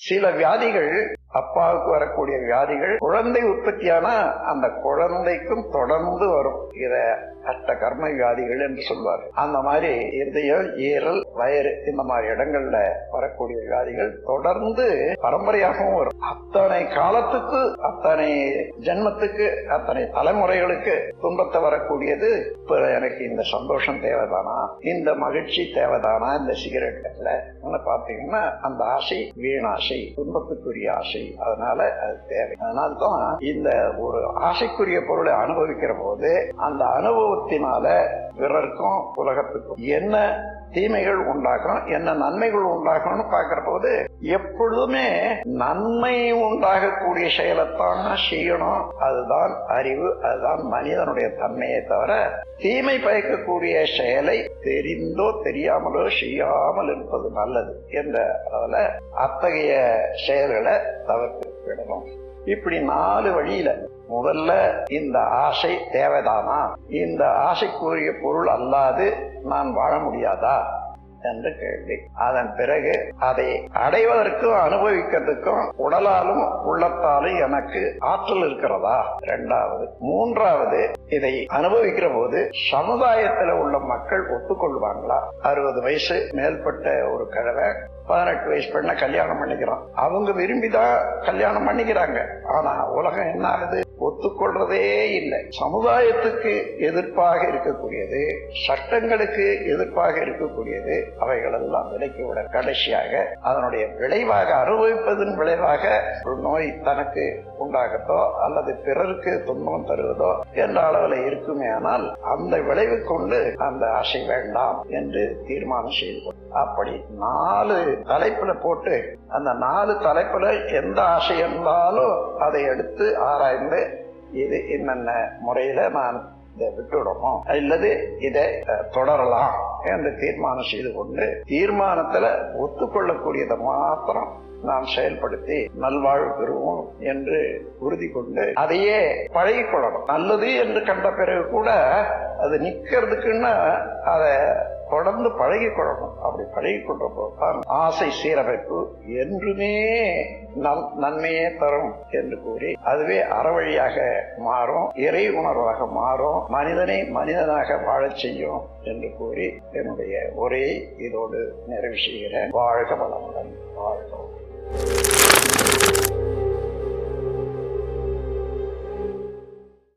சில வியாதிகள் அப்பாவுக்கு வரக்கூடிய வியாதிகள் குழந்தை உற்பத்தியானா அந்த குழந்தைக்கும் தொடர்ந்து வரும். இத அஷ்ட கர்ம வியாதிகள் என்று சொல்வார். அந்த மாதிரி இருதயம் ஈரல் வயறு இந்த மாதிரி இடங்கள்ல வரக்கூடிய வியாதிகள் தொடர்ந்து பரம்பரையாகவும் வரும். அத்தனை காலத்துக்கு அத்தனை ஜென்மத்துக்கு அத்தனை தலைமுறைகளுக்கு துன்பத்தை வரக்கூடியது இப்ப எனக்கு இந்த சந்தோஷம் தேவைதானா? இந்த மகிழ்ச்சி தேவைதானா? இந்த சிகரெட்ல. பாத்தீங்கன்னா அந்த ஆசை வீணாசை துன்பத்துக்குரிய ஆசை. அதனால அது தேவை. அதனால்தான் இந்த ஒரு ஆசைக்குரிய பொருளை அனுபவிக்கிற போது அந்த அனுபவத்தினால பிறருக்கும் உலகத்துக்கும் என்ன தீமைகள் உண்டாகும் என்ன நன்மைகள் உண்டாகும்னு பார்க்கிற போது எப்பொழுதுமே நன்மை உண்டாகக்கூடிய செயலைத்தான் செய்யணும். அதுதான் அறிவு அதுதான் மனிதனுடைய தன்மையை தவிர தீமை பயக்கக்கூடிய செயலை தெரிந்தோ தெரியாமலோ செய்யாமல் இருப்பது நல்லது என்ற அதில் அத்தகைய செயல்களை தவிர்த்து விடணும். இப்படி நாலு வழியில முதல்ல இந்த ஆசை தேவைதானா? இந்த ஆசைக்குரிய பொருள் அல்லாது நான் வாழ முடியாதா? என்ற கேள்வி. அதன் பிறகு அதை அடைவதற்கும் அனுபவிக்கிறதுக்கும் உடலாலும் உள்ளத்தாலும் எனக்கு ஆற்றல் இருக்கிறதா? இரண்டாவது மூன்றாவது இதை அனுபவிக்கிற போது சமுதாயத்தில் உள்ள மக்கள் ஒத்துக்கொள்வாங்களா? அறுபது வயசு மேற்பட்ட ஒரு கிழவை பதினெட்டு வயசு பெண்ணை கல்யாணம் பண்ணிக்கிறான். அவங்க விரும்பிதான் கல்யாணம் பண்ணிக்கிறாங்க. ஆனா உலகம் என்ன ஆகுது? ஒத்துக்கொள்றதே இல்லை. சமுதாயத்துக்கு எதிர்ப்பாக இருக்கக்கூடியது சட்டங்களுக்கு எதிர்ப்பாக இருக்கக்கூடியது அவைகளெல்லாம் விலைக்கு விட கடைசியாக அதனுடைய விளைவாக அனுபவிப்பதன் விளைவாக ஒரு நோய் தனக்கு உண்டாகத்தோ அல்லது பிறருக்கு துன்பம் தருவதோ என்ற அளவில் இருக்குமே ஆனால் அந்த விளைவு கொண்டு அந்த ஆசை வேண்டாம் என்று தீர்மானம் செய்து அப்படி நாலு தலைப்புல போட்டு அந்த நாலு தலைப்புல எந்த ஆசை இருந்தாலும் அதை எடுத்து ஆராய்ந்து இது என்னென்ன முறையில நான் இதை விட்டுவிடணும்? அல்லது இதை தொடரலாம் என்று தீர்மானம் செய்து கொண்டு தீர்மானத்துல ஒத்துக்கொள்ளக்கூடியதை மாத்திரம் நாம் செயல்படுத்தி நல்வாழ்வு பெறுவோம் என்று உறுதி கொண்டு அதையே பழகி கொள்ளணும் நல்லது என்று கண்ட பிறகு கூட அது நிற்கிறதுக்குன்னு அதை தொடர்ந்து பழகி கொள்ளணும். அப்படி பழகி கொள்றப்போ தான் ஆசை சீரமைப்பு என்றுமே நம் நன்மையே தரும் என்று கூறி அதுவே அறவழியாக மாறும் இறை உணர்வாக மாறும் மனிதனை மனிதனாக வாழச் செய்யும் என்று கூறி என்னுடைய உரையை இதோடு நிறைவு செய்கிறேன். வாழ்க வளமுடன். வாழ்க வளமுடன்.